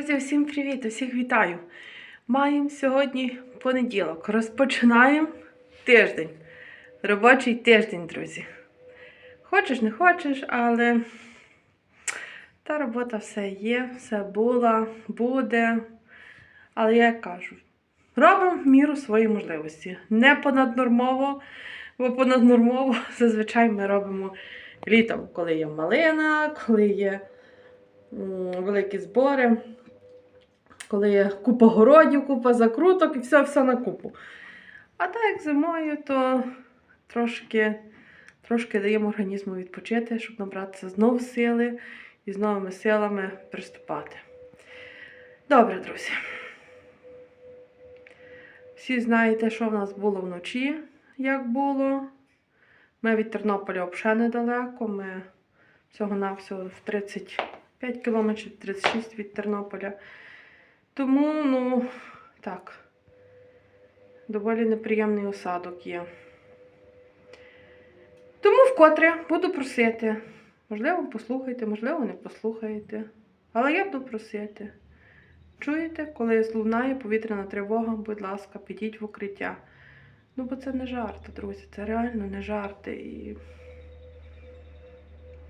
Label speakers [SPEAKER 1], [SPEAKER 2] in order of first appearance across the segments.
[SPEAKER 1] Друзі, всім привіт! Усіх вітаю! Маємо сьогодні понеділок. Розпочинаємо тиждень. Робочий тиждень, друзі. Хочеш, не хочеш, але та робота все є, все була, буде. Але я кажу, робимо в міру свої можливості. Не понаднормово, бо понаднормово зазвичай ми робимо літом, коли є малина, коли є великі збори, коли купа городів, купа закруток і все, все на купу. А так як зимою, то трошки, трошки даємо організму відпочити, щоб набратися знову сили і з новими силами приступати. Добре, друзі. Всі знаєте, що в нас було вночі, як було. Ми від Тернополя взагалі недалеко. Ми всього-навсього в 35 кілометрів, 36 від Тернополя. Тому, ну, так, доволі неприємний осадок є. Тому вкотре буду просити. Можливо, послухайте, можливо, не послухаєте. Але я буду просити. Чуєте, коли злунає повітряна тривога, будь ласка, підіть в укриття. Ну, бо це не жарти, друзі, це реально не жарти. І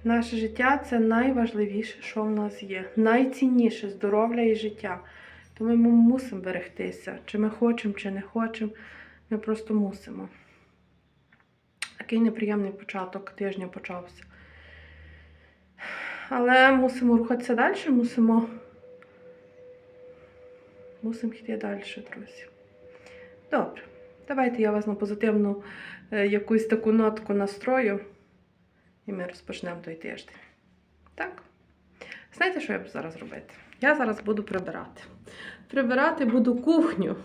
[SPEAKER 1] наше життя це найважливіше, що в нас є. Найцінніше здоров'я і життя. Тому ми мусимо берегтися. Чи ми хочемо, чи не хочемо. Ми просто мусимо. Такий неприємний початок тижня почався. Але мусимо рухатися далі, мусимо. Мусимо йти далі, друзі. Добре. Давайте я вас на позитивну е, якусь таку нотку настрою, і ми розпочнемо той тиждень. Так? Знаєте, що я буду зараз робити? Я зараз буду прибирати. Прибирати буду кухню.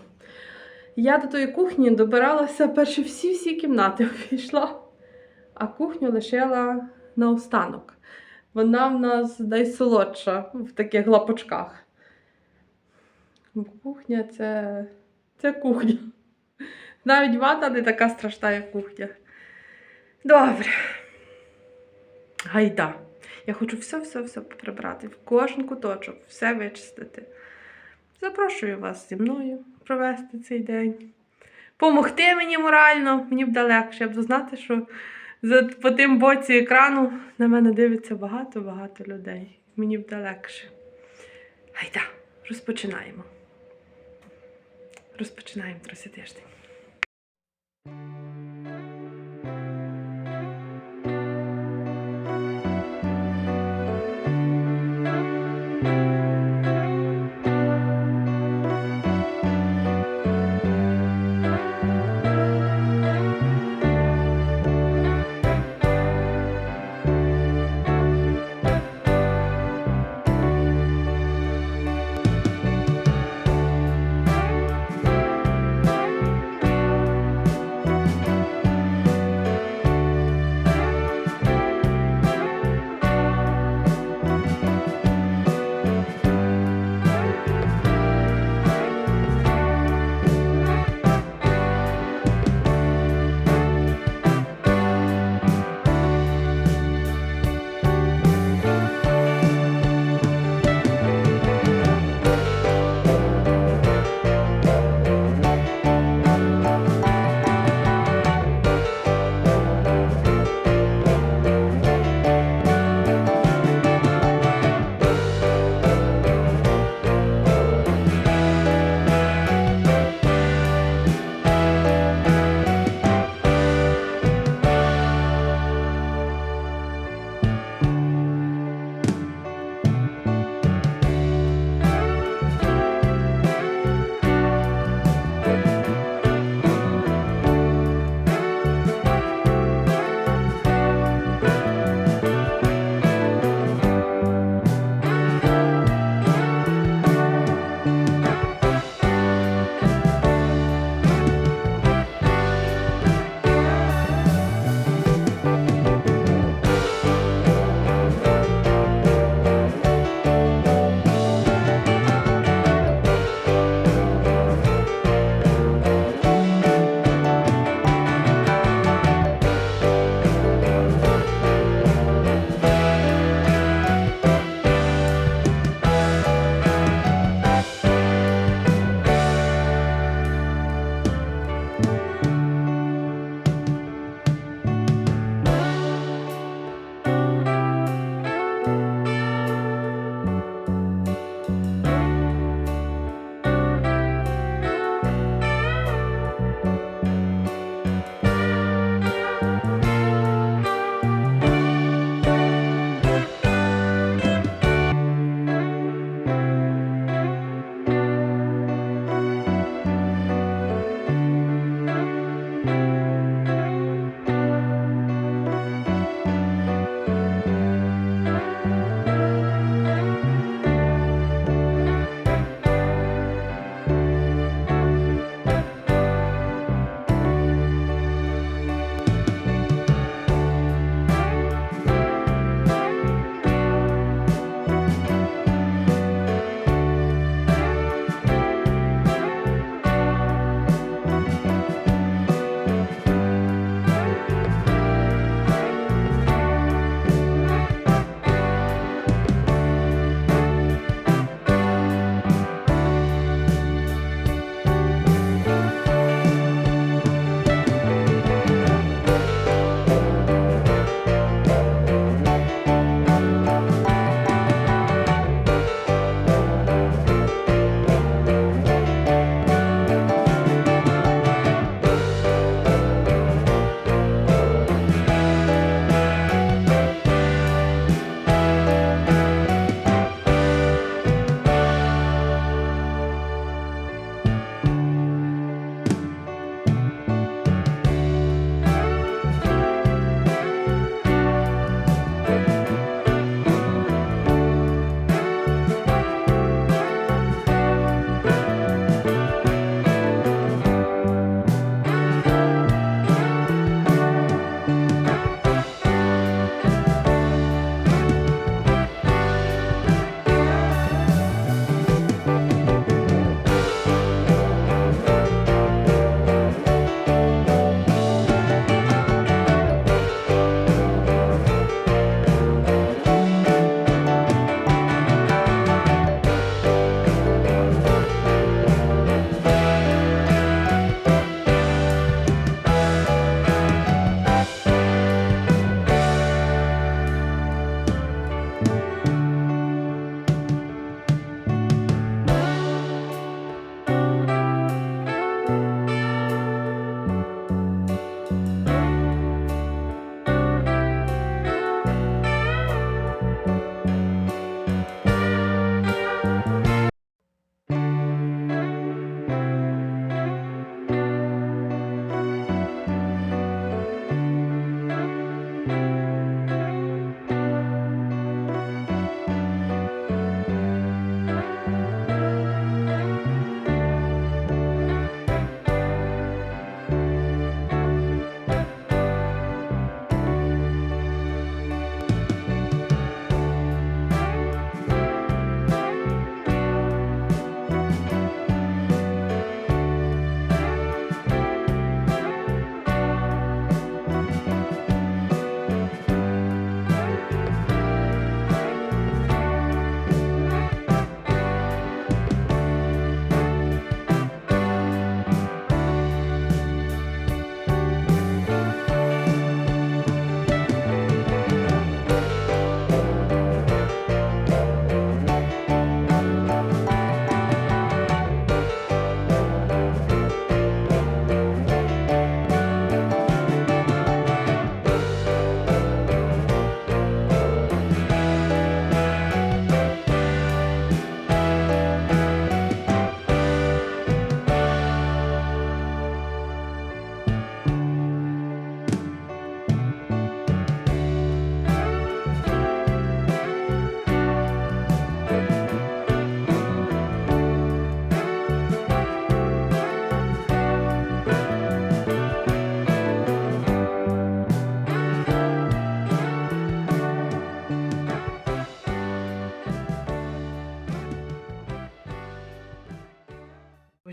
[SPEAKER 1] Я до тої кухні добиралася перші всі-всі кімнати обійшла, а кухню лишила на останок. Вона в нас найсолодша в таких лапочках. Кухня це, це кухня. Навіть ванна не така страшна, як кухня. Добре. Гайда. Я хочу все-все-все прибрати, в кожен куточок, все вичистити. Запрошую вас зі мною провести цей день. Помогти мені морально, мені буде легше. Я буду знати, що по тим боці екрану на мене дивиться багато-багато людей. Мені буде легше. Гайда, розпочинаємо. Розпочинаємо друзі тиждень.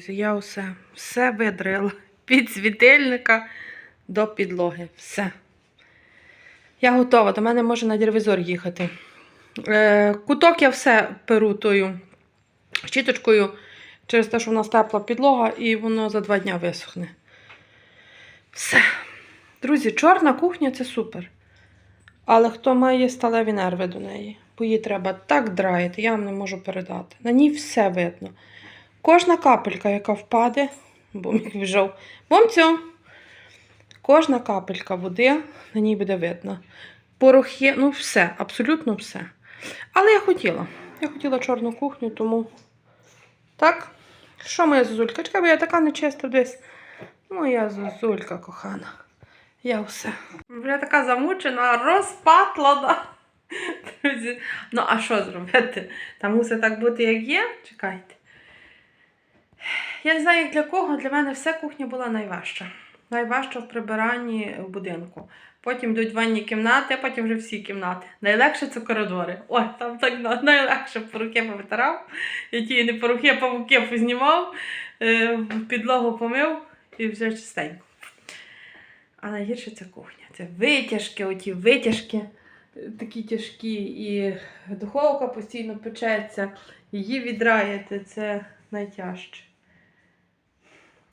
[SPEAKER 1] Друзі, я усе, все видрила. Від світильника до підлоги. Все. Я готова. До мене може на деревізор їхати. Е, куток я все перу тою щіточкою через те, що в нас тепла підлога, і воно за два дня висохне. Все. Друзі, чорна кухня це супер. Але хто має сталеві нерви до неї, бо її треба так драїти, я вам не можу передати. На ній все видно. Кожна капелька, яка впаде, бо міг вжов, бомцю. Кожна капелька води на ній буде видно. Порохи, ну все, абсолютно все. Але я хотіла. Я хотіла чорну кухню, тому. Так? Що моя зозулька? Чекай, бо я така нечиста десь. Моя зозулька кохана. Я все. Вже така замучена, розпатлана. Друзі, ну а що зробити? Там мусить так бути, як є. Чекайте. Я не знаю, як для кого, для мене все кухня була найважча. Найважча в прибиранні в будинку. Потім йдуть ванні кімнати, потім вже всі кімнати. Найлегше це коридори. Ой, там так найлегше порухи повитирав. Я ті не порухи, а павуки познімав, е, підлогу помив і вже чистенько. А найгірше це кухня. Це витяжки, оті витяжки такі тяжкі, і духовка постійно печеться, її відраєте, це найтяжче.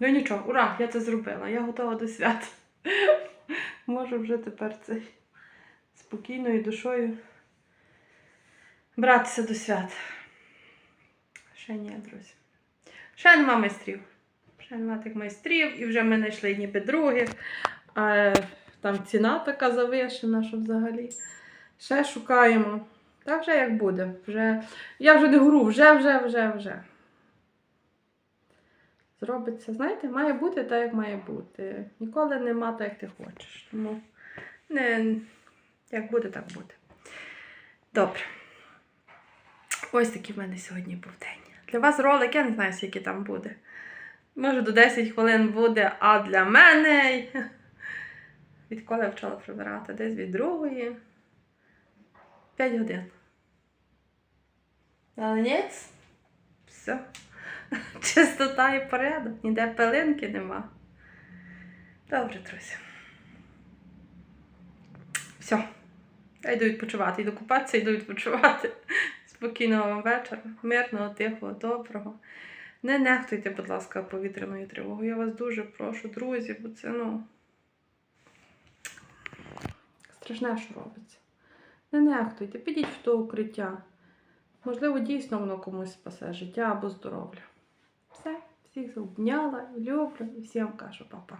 [SPEAKER 1] Ну нічого, ура, я це зробила. Я готова до свят. Можу вже тепер цей спокійною душою братися до свят. Ще ні, друзі. Ще нема майстрів. Ще нема тих майстрів, і вже ми знайшли ніби других. А там ціна така завишена, що взагалі. Ще шукаємо. Та вже як буде. Вже... Я вже не гру, вже, вже, вже, вже. Зробиться, знаєте, має бути так, як має бути. Ніколи нема так, як ти хочеш. Тому не, як буде, так буде. Добре. Ось такий в мене сьогодні був день. Для вас ролик, я не знаю, скільки там буде. Може, до 10 хвилин буде, а для мене. Відколи я почала прибирати? Десь від другої. 5 годин. Молодець. Все. Чистота і порядок. Ніде пилинки нема. Добре, друзі. Все. Я йду відпочивати. Йду купатися, йду відпочивати. Спокійного вам вечора, мирного, тихого, доброго. Не нехтуйте, будь ласка, повітряною тривогою. Я вас дуже прошу, друзі, бо це, ну. Страшне, що робиться. Не нехтуйте, підіть в то укриття. Можливо, дійсно воно комусь спасе життя або здоров'я. Всіх обняла, люблю і всім кажу, папа.